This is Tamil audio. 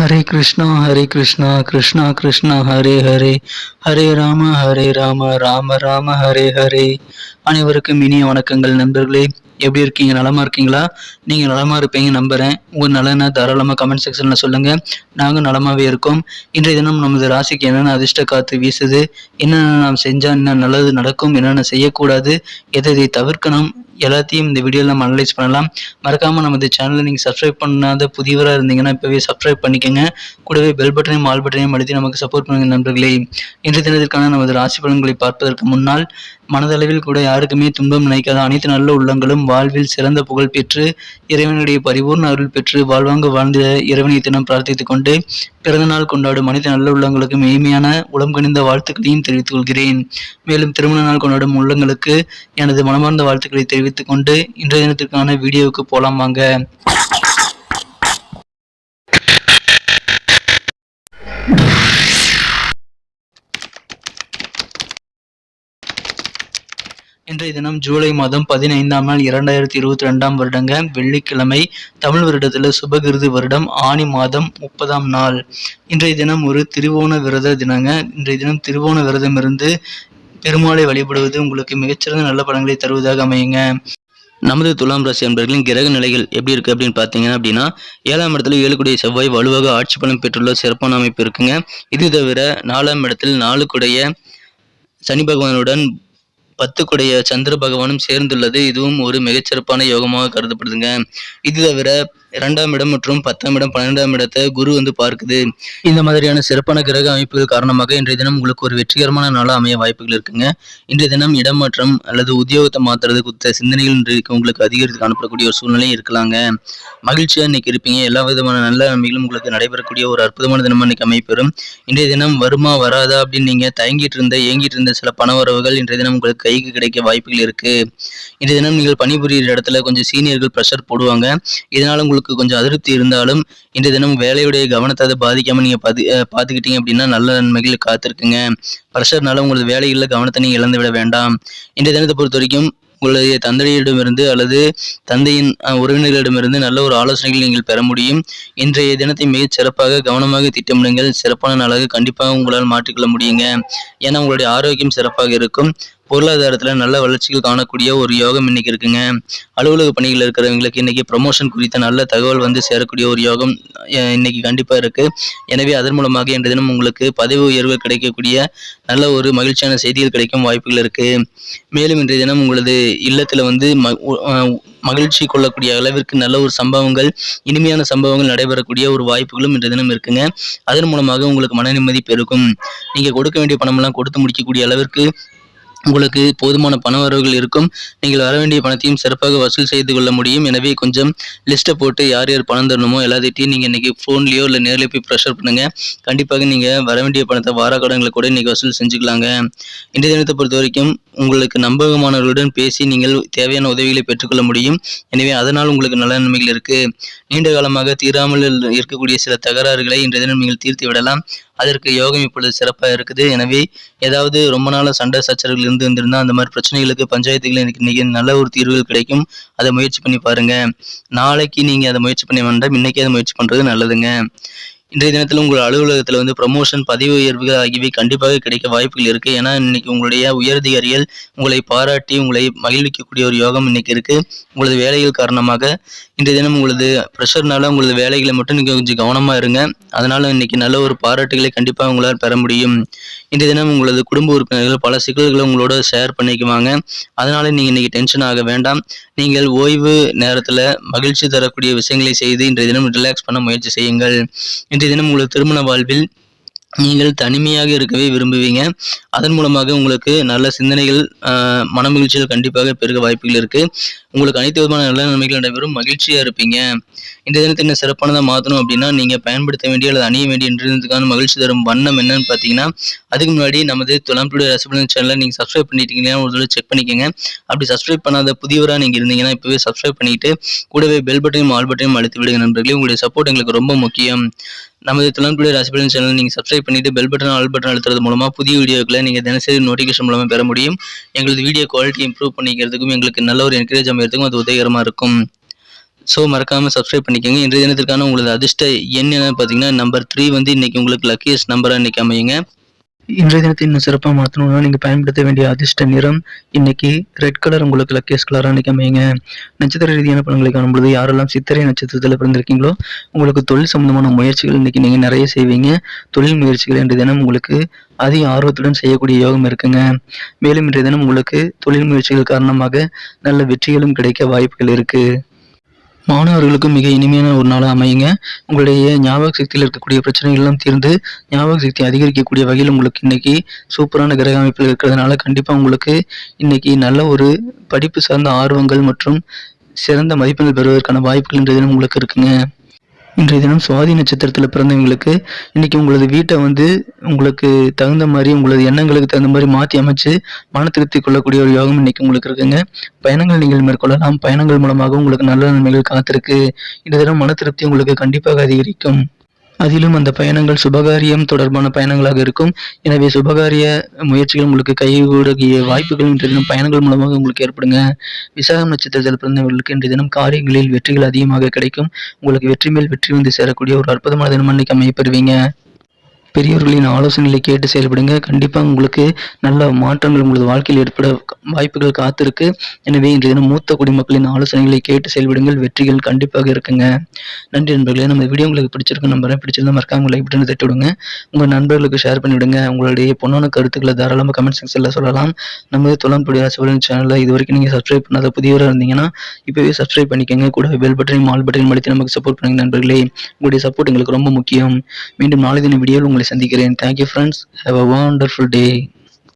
ஹரே கிருஷ்ணா ஹரே கிருஷ்ணா கிருஷ்ணா கிருஷ்ணா ஹரே ஹரே. ஹரே ராம ஹரே ராம ராம ராம ஹரே ஹரே. அனைவருக்கும் இனிய வணக்கங்கள் நண்பர்களே. எப்படி இருக்கீங்க? நலமாக இருக்கீங்களா? நீங்கள் நலமாக இருப்பீங்க நம்புறேன். உங்கள் நலனை தாராளமாக கமெண்ட் செக்ஷனில் சொல்லுங்கள் நாங்கள் நலமாகவே இருக்கோம். இன்றைய தினம் நமது ராசிக்கு என்னென்ன அதிர்ஷ்ட காத்து வீசுது? என்னென்ன நாம் செஞ்சால் என்ன நல்லது நடக்கும்? என்னென்ன செய்யக்கூடாது? எதை எதை தவிர்க்கணும்? எல்லாத்தையும் இந்த வீடியோவில் நம்ம அனலைஸ் பண்ணலாம். மறக்காமல் நமது சேனலை நீங்கள் சப்ஸ்கிரைப் பண்ணாத புதியவராக இருந்தீங்கன்னா இப்போவே சப்ஸ்கிரைப் பண்ணிக்கோங்க. கூடவே பெல் பட்டனையும் ஆல் பட்டனையும் அழுத்தி நமக்கு சப்போர்ட் பண்ணுங்க நண்பர்களே. இன்றைய தினத்திற்கான நமது ராசி பலன்களை பார்ப்பதற்கு முன்னால் மனதளவில் கூட யாருக்குமே துன்பம் நினைக்காத அனைத்து நல்ல உள்ளங்களும் வாழ்வில் சிறந்த புகழ் பெற்று இறைவனுடைய பரிபூர்ண அருள் பெற்று வாழ்வாங்க வாழ்ந்த இறைவனை தினம் பிரார்த்தித்துக் கொண்டு பிறந்தநாள் கொண்டாடும் அனைத்து நல்ல உள்ளங்களுக்கு மெய்மையான உளம் கணிந்த வாழ்த்துக்களையும் தெரிவித்துக் கொள்கிறேன். மேலும் திருமண நாள் கொண்டாடும் உள்ளங்களுக்கு எனது மனமார்ந்த வாழ்த்துக்களை தெரிவித்துக் கொண்டு இன்றைய தினத்திற்கான வீடியோவுக்கு போலாம் வாங்க. இன்றைய தினம் ஜூலை மாதம் பதினைந்தாம் நாள் இரண்டாயிரத்தி இருபத்தி ரெண்டாம் வருடங்க வெள்ளிக்கிழமை தமிழ் வருடத்தில் சுபகிருது வருடம் ஆணி மாதம் முப்பதாம் நாள். இன்றைய தினம் ஒரு திருவோண விரத தினங்க. இன்றைய தினம் திருவோண விரதம் இருந்து பெருமாளை வழிபடுவது உங்களுக்கு மிகச்சிறந்த நல்ல பலன்களை தருவதாக அமையுங்க. நமது துலாம் ராசி அன்பர்களின் கிரக நிலைகள் எப்படி இருக்கு அப்படின்னு பார்த்தீங்கன்னா அப்படின்னா ஏழாம் இடத்துல ஏழுக்குடைய செவ்வாய் வலுவாக ஆட்சி பலம் பெற்றுள்ள சிறப்பான அமைப்பு இருக்குங்க. இது தவிர நாலாம் இடத்தில் நாலுக்குடைய சனி பகவானுடன் பத்துக்குடைய சந்திர பகவானும் சேர்ந்துள்ளது. இதுவும் ஒரு மிகச்சிறப்பான யோகமாக கருதப்படுதுங்க. இது தவிர இரண்டாம் இடம் மற்றும் பத்தாம் இடம் பன்னெண்டாம் இடத்தை குரு வந்து பார்க்குது. இந்த மாதிரியான சிறப்பான கிரக அமைப்புகள் காரணமாக இன்றைய தினம் உங்களுக்கு ஒரு வெற்றிகரமான நாளாக அமைய வாய்ப்புகள் இருக்குங்க. இன்றைய தினம் இடமாற்றம் அல்லது உத்தியோகத்தை மாற்றுறது குறித்த சிந்தனைகள் இன்றைக்கு உங்களுக்கு அதிகரித்து காணப்படக்கூடிய ஒரு சூழ்நிலை இருக்கலாங்க. மகிழ்ச்சியாக இன்னைக்கு இருப்பீங்க. எல்லா விதமான நல்ல நன்மைகளும் உங்களுக்கு நடைபெறக்கூடிய ஒரு அற்புதமான தினமாக இன்னைக்கு அமைப்பெறும் இன்றைய தினம் வருமா வராதா அப்படின்னு நீங்க தயங்கிட்டு இருந்த ஏங்கிட்டு இருந்த சில பண வரவுகள் இன்றைய தினம் உங்களுக்கு கைக்கு கிடைக்க வாய்ப்புகள் இருக்கு. இன்றைய தினம் நீங்கள் பணிபுரியிற இடத்துல கொஞ்சம் சீனியர்கள் ப்ரெஷர் போடுவாங்க. இதனால உங்களுக்கு கொஞ்சம் அதிருப்தி இருந்தாலும் இன்றைய தினம் வேலையுடைய கவனத்தை அதை பாதிக்காம நீங்க பாதி பார்த்துக்கிட்டீங்க அப்படின்னா நல்ல நன்மைகள் காத்திருக்குங்க. ப்ரெஷர்னால உங்களது வேலைகளில் கவனத்தை நீங்க இழந்து விட வேண்டாம். இன்றைய தினத்தை பொறுத்த வரைக்கும் உங்களுடைய தந்தையிடமிருந்து அல்லது தந்தையின் உறவினர்களிடமிருந்து நல்ல ஒரு ஆலோசனைகள் நீங்கள் பெற முடியும். இன்றைய தினத்தை மிகச் சிறப்பாக கவனமாக திட்டமிடுங்கள். சிறப்பான நாளாக கண்டிப்பாக உங்களால் மாற்றிக்கொள்ள முடியுங்க. ஏன்னா உங்களுடைய ஆரோக்கியம் சிறப்பாக இருக்கும். பொருளாதாரத்தில் நல்ல வளர்ச்சிகள் காணக்கூடிய ஒரு யோகம் இன்னைக்கு இருக்குங்க. அலுவலக பணிகள் இருக்கிறவங்களுக்கு இன்னைக்கு ப்ரமோஷன் குறித்த நல்ல தகவல் வந்து சேரக்கூடிய ஒரு யோகம் இன்னைக்கு கண்டிப்பாக இருக்கு. எனவே அதன் மூலமாக இன்றைய தினம் உங்களுக்கு பதவி உயர்வு கிடைக்கக்கூடிய நல்ல ஒரு மகிழ்ச்சியான செய்திகள் கிடைக்கும் வாய்ப்புகள் இருக்கு. மேலும் இன்றைய தினம் உங்களது இல்லத்தில் வந்து மகிழ்ச்சி கொள்ளக்கூடிய அளவிற்கு நல்ல ஒரு சம்பவங்கள் இனிமையான சம்பவங்கள் நடைபெறக்கூடிய ஒரு வாய்ப்புகளும் இன்றைய தினம் இருக்குங்க. அதன் மூலமாக உங்களுக்கு மன நிம்மதி பெருகும். நீங்கள் கொடுக்க வேண்டிய பணமெல்லாம் கொடுத்து முடிக்கக்கூடிய அளவிற்கு உங்களுக்கு போதுமான பணவரவுகள் இருக்கும். நீங்கள் வர வேண்டிய பணத்தையும் சிறப்பாக வசூல் செய்து கொள்ள முடியும். எனவே கொஞ்சம் லிஸ்ட்டை போட்டு யார் யார் பணம் தரணுமோ எல்லாத்தையும் நீங்கள் இன்றைக்கி ஃபோன்லேயோ இல்லை நேரில் போய் ப்ரெஷர் பண்ணுங்கள் கண்டிப்பாக நீங்கள் வர வேண்டிய பணத்தை வார கடன்களை கூட இன்றைக்கி வசூல் செஞ்சுக்கலாங்க. இன்றைய தினத்தை பொறுத்த வரைக்கும் உங்களுக்கு நம்பகமானவர்களுடன் பேசி நீங்கள் தேவையான உதவிகளை பெற்றுக்கொள்ள முடியும். எனவே அதனால் உங்களுக்கு நல்ல நன்மைகள் இருக்குது நீண்ட காலமாக தீராமல் இருக்கக்கூடிய சில தகராறுகளை இன்றைய தினம் நீங்கள் தீர்த்து விடலாம். அதற்கு யோகம் இப்பொழுது சிறப்பாக இருக்குது. எனவே ஏதாவது ரொம்ப நாளாக சண்டை சச்சரவுகள் இருந்து வந்திருந்தால் அந்த மாதிரி பிரச்சனைகளுக்கு பஞ்சாயத்துகள் எனக்கு இன்னைக்கு நல்ல ஒரு தீர்வுகள் கிடைக்கும். அதை முயற்சி பண்ணி பாருங்க. நாளைக்கு நீங்கள் அதை முயற்சி பண்ண வேண்டாம் இன்னைக்கே அதை முயற்சி பண்ணுறது நல்லதுங்க. இன்றைய தினத்தில் உங்கள் அலுவலகத்தில் வந்து ப்ரமோஷன் பதவி உயர்வுகள் ஆகியவை கண்டிப்பாக கிடைக்க வாய்ப்புகள் இருக்குது ஏன்னா இன்னைக்கு உங்களுடைய உயரதிகாரிகள் உங்களை பாராட்டி உங்களை மகிழ்விக்கக்கூடிய ஒரு யோகம் இன்னைக்கு இருக்குது உங்களது வேலைகள் காரணமாக இன்றைய தினம் உங்களது ப்ரெஷர்னால உங்களது வேலைகளை மட்டும் நீங்கள் கொஞ்சம் கவனமாக இருங்க. அதனால் இன்னைக்கு நல்ல ஒரு பாராட்டுகளை கண்டிப்பாக உங்களால் பெற முடியும். இன்றைய தினம் உங்களது குடும்ப உறுப்பினர்கள் பல சிக்கல்களை உங்களோட ஷேர் பண்ணிக்குவாங்க. அதனால் நீங்கள் இன்னைக்கு டென்ஷன் ஆக வேண்டாம். நீங்கள் ஓய்வு நேரத்தில் மகிழ்ச்சி தரக்கூடிய விஷயங்களை செய்து இன்றைய தினம் ரிலாக்ஸ் பண்ண முயற்சி செய்யுங்கள். இன்றைய தினம் உங்களுக்கு திருமண வாழ்வில் நீங்கள் தனிமையாக இருக்கவே விரும்புவீங்க. அதன் மூலமாக உங்களுக்கு நல்ல சிந்தனைகள் மனமகிழ்ச்சிகள் கண்டிப்பாக பெருக வாய்ப்புகள் இருக்கு. உங்களுக்கு அனைத்து விதமான நல்ல நன்மைகள் நடைபெறும். மகிழ்ச்சியா இருப்பீங்க. இந்த தினத்தை என்ன சிறப்பானதாக மாற்றணும் அப்படின்னா நீங்கள் பயன்படுத்த வேண்டிய அல்லது அணிய வேண்டிய இன்றைய மகிழ்ச்சி தரும் வண்ணம் என்னன்னு பார்த்தீங்கன்னா அதுக்கு முன்னாடி நமது துலாம் டுடே ரசபலன் சேனலை நீங்கள் சப்ஸ்கிரைப் பண்ணிட்டீங்கன்னா ஒரு தடவை செக் பண்ணிக்கோங்க. அப்படி சப்ஸ்கிரைப் பண்ணாத புதியவராக நீங்கள் இருந்தீங்கன்னா இப்போவே சப்ஸ்கிரைப் பண்ணிட்டு கூடவே பெல் பட்டனையும் ஆல் பட்டனையும் அழுத்தி விடுங்க நண்பர்களே. உங்களுடைய சப்போர்ட் எங்களுக்கு ரொம்ப முக்கியம். நமது துளம்புடைய ராசிபலன் சேனல் நீங்கள் சப்ஸ்கிரைப் பண்ணிட்டு பெல் பட்டன் ஆல் பட்டன் அழுத்துறது மூலமாக புதிய வீடியோக்களை நீங்கள் தினசரி நோட்டிஃபிகேஷன் மூலமாக பெற முடியும். எங்களது வீடியோ குவாலிட்டி இம்ப்ரூவ் பண்ணிக்கிறதுக்கும் எங்களுக்கு நல்ல ஒரு என்கரேஜ் அமைகிறதுக்கும் அது உதவிகரமாக இருக்கும். ஸோ மறக்காமல் சப்ஸ்கிரைப் பண்ணிக்கோங்க. இன்றைய தினத்திற்கான உங்களது அதிர்ஷ்ட எண் என்ன பார்த்தீங்கன்னா நம்பர் த்ரீ வந்து இன்னைக்கு உங்களுக்கு லக்கியஸ்ட் நம்பராக இன்னைக்கு அமையுங்க. இன்றைய தினத்தை இன்னும் சிறப்பாக மாற்றணும்னா நீங்கள் பயன்படுத்த வேண்டிய அதிர்ஷ்ட நிறம் இன்னைக்கு ரெட் கலர் உங்களுக்கு லக்கியஸ்ட் கலராக இன்றைக்கி அமையுங்க. நட்சத்திர ரீதியான பலன்களை காணும்பொழுது யாரெல்லாம் சித்திரை நட்சத்திரத்தில் பிறந்திருக்கீங்களோ உங்களுக்கு தொழில் சம்பந்தமான முயற்சிகள் இன்னைக்கு நீங்கள் நிறைய செய்வீங்க. தொழில் முயற்சிகள் இன்றைய தினம் உங்களுக்கு அதிக ஆர்வத்துடன் செய்யக்கூடிய யோகம் இருக்குங்க. மேலும் இன்றைய தினம் உங்களுக்கு தொழில் முயற்சிகள் காரணமாக நல்ல வெற்றிகளும் கிடைக்க வாய்ப்புகள் இருக்குது மாணவர்களுக்கு மிக இனிமையான ஒரு நாளாக அமையுங்க. உங்களுடைய ஞாபக சக்தியில் இருக்கக்கூடிய பிரச்சனைகள்லாம் தீர்ந்து ஞாபக சக்தி அதிகரிக்கக்கூடிய வகையில் உங்களுக்கு இன்னைக்கு சூப்பரான கிரக அமைப்பில் இருக்கிறதுனால கண்டிப்பாக உங்களுக்கு இன்னைக்கு நல்ல ஒரு படிப்பு சார்ந்த ஆர்வங்கள் மற்றும் சிறந்த மதிப்பெண்கள் பெறுவதற்கான வாய்ப்புகள் இன்றைய தினம் உங்களுக்கு இருக்குங்க. இன்றைய தினம் சுவாதி நட்சத்திரத்தில் பிறந்தவங்களுக்கு இன்னைக்கு உங்களது வீட்டை வந்து உங்களுக்கு தகுந்த மாதிரி உங்களது எண்ணங்களுக்கு தகுந்த மாதிரி மாற்றி அமைச்சு மன திருப்தி கொள்ளக்கூடிய ஒரு யோகம் இன்னைக்கு உங்களுக்கு இருக்குங்க. பயணங்கள் நீங்கள் மேற்கொள்ளலாம். பயணங்கள் மூலமாக உங்களுக்கு நல்ல நன்மைகள் காத்திருக்கு. இன்றைய தினம் மன திருப்தி உங்களுக்கு கண்டிப்பாக அதிகரிக்கும். அதிலும் அந்த பயணங்கள் சுபகாரியம் தொடர்பான பயணங்களாக இருக்கும். எனவே சுபகாரிய முயற்சிகள் உங்களுக்கு கைகூடிய வாய்ப்புகள் இன்றைய தினம் பயணங்கள் மூலமாக உங்களுக்கு ஏற்படுங்க. விசாகம் நட்சத்திரத்தில் பிறந்தவர்களுக்கு இன்றைய தினம் காரியங்களில் வெற்றிகள் அதிகமாக கிடைக்கும். உங்களுக்கு வெற்றி மேல் வெற்றி வந்து சேரக்கூடிய ஒரு அற்புதமான தினம் அன்னைக்கு அமையப்பெறுவீங்க பெரியவர்களின் ஆலோசனைகளை கேட்டு செயல்படுங்க. கண்டிப்பாக உங்களுக்கு நல்ல மாற்றங்கள் உங்களது வாழ்க்கையில் ஏற்பட வாய்ப்புகள் காத்திருக்கு. எனவே இன்றைய தினம் மூத்த குடிமக்களின் ஆலோசனைகளை கேட்டு செயல்படுங்கள். வெற்றிகள் கண்டிப்பாக இருக்குங்க. நன்றி நண்பர்களே நம்ம வீடியோ உங்களுக்கு பிடிச்சிருக்கு நம்புறேன். பிடிச்சிருந்தா மறக்காம லைக் பட்டன் தட்டி விடுங்க உங்கள் நண்பர்களுக்கு ஷேர் பண்ணிவிடுங்க. உங்களுடைய பொண்ணான கருத்துக்களை தாராளமாக கமெண்ட் செக்ஷனில் சொல்லலாம். நமது தொழம்புடைய சிவரன் சேனலில் இது வரைக்கும் நீங்கள் சப்ஸ்கிரைப் பண்ணாத புதியவராக இருந்தீங்கன்னா இப்போவே சப்ஸ்கிரைப் பண்ணிக்கோங்க. கூட பெல் பட்டனையும் ஆல் பட்டனையும் அழுத்தி நமக்கு சப்போர்ட் பண்ணுங்க நண்பர்களே. உங்களுடைய சப்போர்ட் எங்களுக்கு ரொம்ப முக்கியம். மீண்டும் நாளை தின வீடியோவில் உங்களை சந்திக்கிறேன் thank you friends have a wonderful day